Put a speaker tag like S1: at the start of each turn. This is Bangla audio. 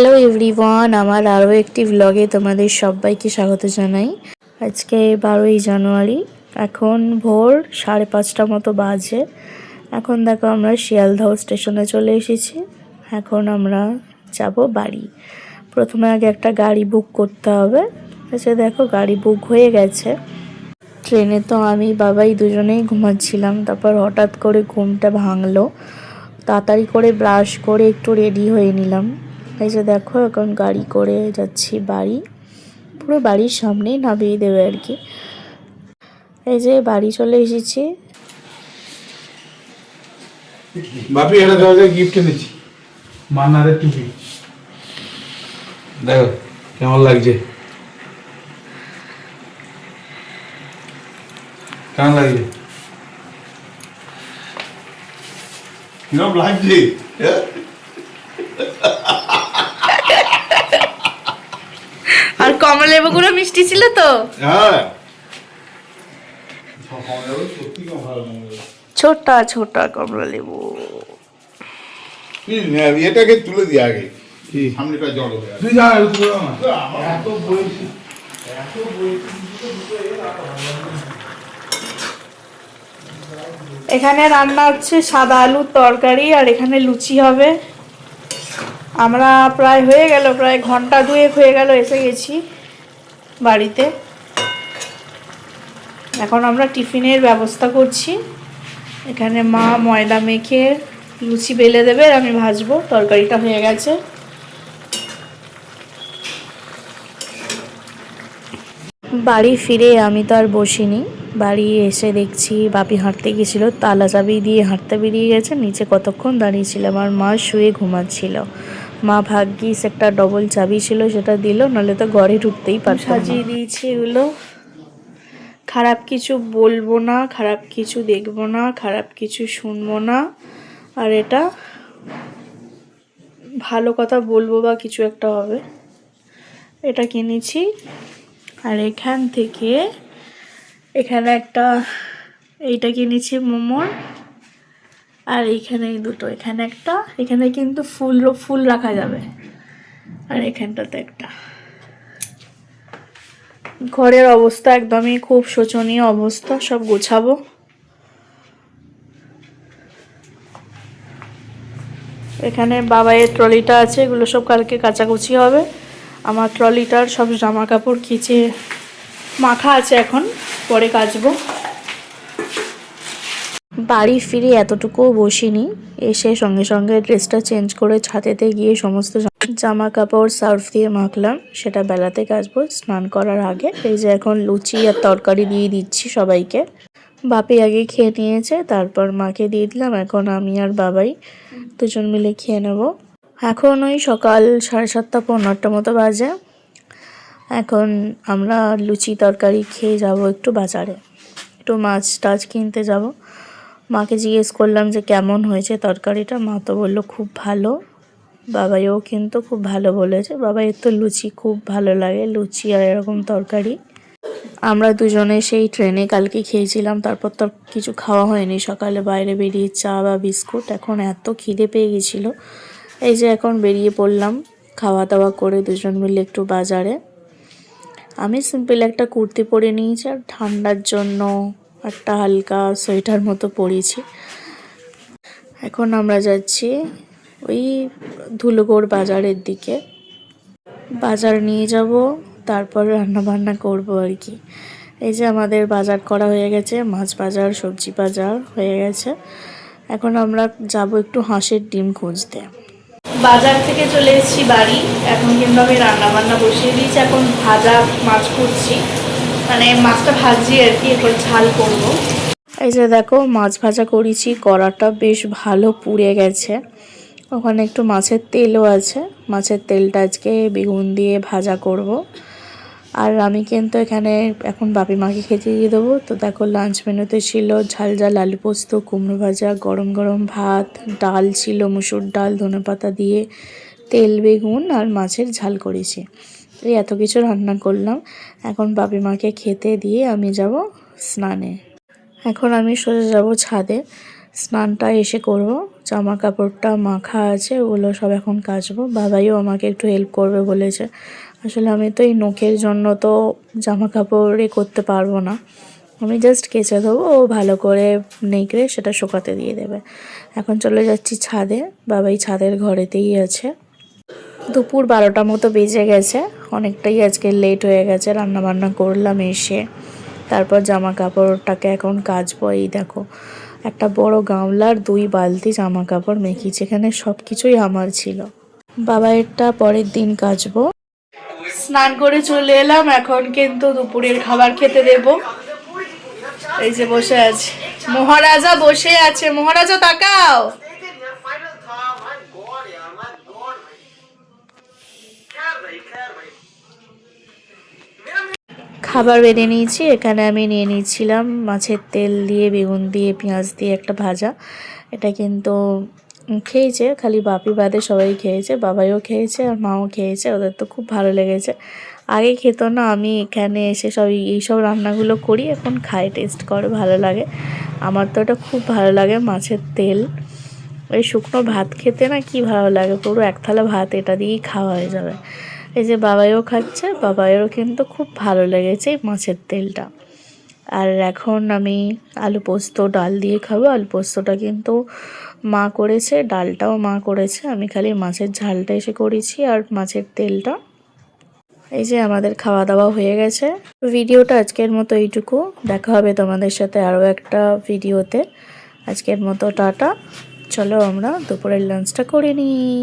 S1: হ্যালো এভরিওয়ান আমার আরও একটি ভ্লগে তোমাদের সবাইকে স্বাগত জানাই। আজকে বারোই জানুয়ারি, এখন ভোর সাড়ে পাঁচটা মতো বাজে। এখন দেখো আমরা শিয়ালদহ স্টেশনে চলে এসেছি। এখন আমরা যাব বাড়ি। প্রথমে আগে একটা গাড়ি বুক করতে হবে। আচ্ছা দেখো গাড়ি বুক হয়ে গেছে। ট্রেনে তো আমি, বাবাই দুজনেই ঘুমাচ্ছিলাম। তারপর হঠাৎ করে ঘুমটা ভাঙলো। তাড়াতাড়ি করে ব্রাশ করে একটু রেডি হয়ে নিলাম। এই যে দেখো এখন গাড়ি করে যাচ্ছি বাড়ি। পুরো বাড়ির সামনেই নামিয়ে দেবে আর কি। এই যে বাড়ি চলে এসেছি।
S2: বাপি এটা তোমাকে গিফট এনেছি মান্নারের টুপি। দেখো কেমন লাগছে? কেমন লাগছে?
S3: কিরম লাগছে?
S1: আর কমলা লেবু গুলো মিষ্টি ছিল তো।
S3: হ্যাঁ।
S1: ছোটা ছোটা কমলা লেবু।
S3: এটাকে তুলে দিয়ে আগে। সামনেটা জড়ো হয়ে
S2: তুই যা এটা তুলে দাও না এত বয়সী এত
S1: এখানে রান্না হচ্ছে সাদা আলুর তরকারি আর এখানে লুচি হবে। আমরা প্রায় হয়ে গেল, প্রায় ঘণ্টা দুয়েক হয়ে গেল এসে গেছি বাড়িতে। এখন আমরা টিফিনের ব্যবস্থা করছি। এখানে মা ময়দা মেখে লুচি বেলে দেবে আমি ভাজবো। তরকারিটা হয়ে গেছে। বাড়ি ফিরে আমি তো আর বসিনি। বাড়ি এসে দেখছি বাপি হাঁটতে গেছিল, তালা চাবি দিয়ে হাঁটতে বেরিয়ে গেছে, নিচে কতক্ষণ দাঁড়িয়েছিলাম আর মা শুয়ে ঘুমাচ্ছিল। মা ভাগ্যিস একটা ডবল চাবি ছিল, সেটা দিল, নাহলে তো ঘরে ঢুকতেই পারতাম সাজিয়ে দিয়েছি এগুলো। খারাপ কিছু বলব না, খারাপ কিছু দেখব না, খারাপ কিছু শুনব না। আর এটা ভালো কথা বলব বা কিছু একটা হবে। এটা কিনেছি। আর এখান থেকে এখানে একটা এইটা কিনেছি মোমোর। আর এইখানে এই দুটো, এখানে একটা, এখানে কিন্তু ফুল ফুল রাখা যাবে। আর এখানটাতে একটা। ঘরের অবস্থা একদমই খুব শোচনীয় অবস্থা, সব গোছাবো। এখানে বাবাইয়ের ট্রলিটা আছে, এগুলো সব কালকে কাচাকুচি হবে। আমার ট্রলিটার সব জামা কাপড় খিচে মাখা আছে এখন, পরে কাচবো। বাড়ি ফিরে এতটুকুও বসিনি। এসে সঙ্গে সঙ্গে ড্রেসটা চেঞ্জ করে ছাদেতে গিয়ে সমস্ত জামা কাপড় সার্ফ দিয়ে মাখলাম। সেটা বেলাতে কাচবো, স্নান করার আগে। এই যে এখন লুচি আর তরকারি দিয়ে দিচ্ছি সবাইকে। বাপি আগে খেয়ে নিয়েছে, তারপর মাকে দিয়ে দিলাম। এখন আমি আর বাবাই দুজন মিলে খেয়ে নেব। এখন ওই সকাল সাড়ে সাতটা পনেরোটা মতো বাজে। এখন আমরা লুচি তরকারি খেয়ে যাব একটু বাজারে। একটু মাছ টাছ কিনতে যাব। মাকে জিজ্ঞেস করলাম যে কেমন হয়েছে তরকারিটা, মা তো বলল খুব ভালো। বাবাইও কিন্তু খুব ভালো বলেছে। বাবাইয়ের তো লুচি খুব ভালো লাগে, লুচি আর এরকম তরকারি। আমরা দুজনে সেই ট্রেনে কালকে খেয়েছিলাম, তারপর তো কিছু খাওয়া হয়নি। সকালে বাইরে বেরিয়ে চা বা বিস্কুট, এখন এত খিদে পেয়ে গেছিল। এই যে এখন বেরিয়ে পড়লাম, খাওয়া দাওয়া করে দুজন মিলে একটু বাজারে। আমি সিম্পল একটা কুর্তি পরে নিয়েছি আর ঠান্ডার জন্য একটা হালকা সোয়েটার মতো পরেছি এখন আমরা যাচ্ছি ওই ধুলোগড় বাজারের দিকে। বাজার নিয়ে যাব, তারপর রান্না বান্না করব আর কি। এই যে আমাদের বাজার করা হয়ে গেছে, মাছ বাজার, সবজি বাজার হয়ে গেছে। এখন আমরা যাব একটু হাঁসের ডিম খুঁজতে। বাজার থেকে চলে এসেছি বাড়ি, এখন কিন্তু আমি রান্না বান্না বসিয়ে দিয়েছি, এখন ভাজা মাছ করছি মানে মাছটা ভাজি আর কি, এরপর ঝাল করব। এই যে দেখো, মাছ ভাজা করেছি, কড়াটা বেশ ভালো পুড়ে গেছে। ওখানে একটু মাছের তেলও আছে। মাছের তেলটা আজকে বেগুন দিয়ে ভাজা করব। আর আমি কিন্তু এখানে এখন বাপি মাকে খেতে দিয়ে দেবো। তো দেখো লাঞ্চ মেনুতে ছিল ঝাল ঝাল আলু পোস্ত, কুমড়ো ভাজা, গরম গরম ভাত, ডাল ছিল, মুসুর ডাল, ধনেপাতা দিয়ে তেল, বেগুন আর মাছের ঝাল করেছি। এই এত কিছু রান্না করলাম। এখন বাপি মাকে খেতে দিয়ে আমি যাব স্নানে। এখন আমি সোজা যাব ছাদে। স্নানটা এসে করব। জামা কাপড়টা মাখা আছে, ওগুলো সব এখন কাচবো। বাবাইও আমাকে একটু হেল্প করবে বলেছে। আসলে আমি তো এই নখের জন্য তো জামা কাপড়ে করতে পারব না। আমি জাস্ট কেচে দেবো ও ভালো করে নেকড়ে সেটা শুকাতে দিয়ে দেবে। এখন চলে যাচ্ছি ছাদে। বাবাই ছাদের ঘরেতেই আছে। দুপুর বারোটা মতো বেজে গেছে। অনেকটাই আজকে লেট হয়ে গেছে রান্না বান্না করলাম এসে। তারপর জামা কাপড়টাকে এখন কাচবো, এই দেখো। একটা বড় গামলার দুই বালতি জামা কাপড় মেখেছি, এখানে সব কিছুই আমার ছিল। বাবা এরটা পরের দিন কাচবো। স্নান করে চলে এলাম, এখন কিন্তু দুপুরের খাবার খেতে দেব। এই যে বসে আছে। মহারাজা বসে আছে, মহারাজা তাকাও। খাবার বেঁধে নিয়েছি। এখানে আমি নিয়ে নিয়েছিলাম মাছের তেল দিয়ে, বেগুন দিয়ে, পেঁয়াজ দিয়ে একটা ভাজা। এটা কিন্তু খেয়েছে, খালি বাপি বাদে সবাই খেয়েছে, বাবাইও খেয়েছে আর মাও খেয়েছে, ওদের তো খুব ভালো লেগেছে। আগে খেত না, আমি এখানে এসে সব এইসব রান্নাগুলো করি, এখন খাই টেস্ট করে, ভালো লাগে। আমার তো এটা খুব ভালো লাগে মাছের তেল। ওই শুকনো ভাত খেতে না কি ভালো লাগে, পুরো এক থালা ভাত, এটা দিয়েই খাওয়া হয়ে যাবে। এই যে বাবাইও খাচ্ছে, বাবাইয়েরও কিন্তু খুব ভালো লেগেছে এই মাছের তেলটা। আর এখন আমি আলু পোস্ত, ডাল দিয়ে খাব। আলু পোস্তটা কিন্তু মা করেছে, ডালটাও মা করেছে। আমি খালি মাছের ঝালটা এসে করেছি আর মাছের তেলটা। এই যে আমাদের খাওয়া দাওয়া হয়ে গেছে। ভিডিওটা আজকের মতো এইটুকু। দেখা হবে তোমাদের সাথে আরও একটা ভিডিওতে। আজকের মতো টাটা। চলো আমরা দুপুরের লাঞ্চটা করে নিই।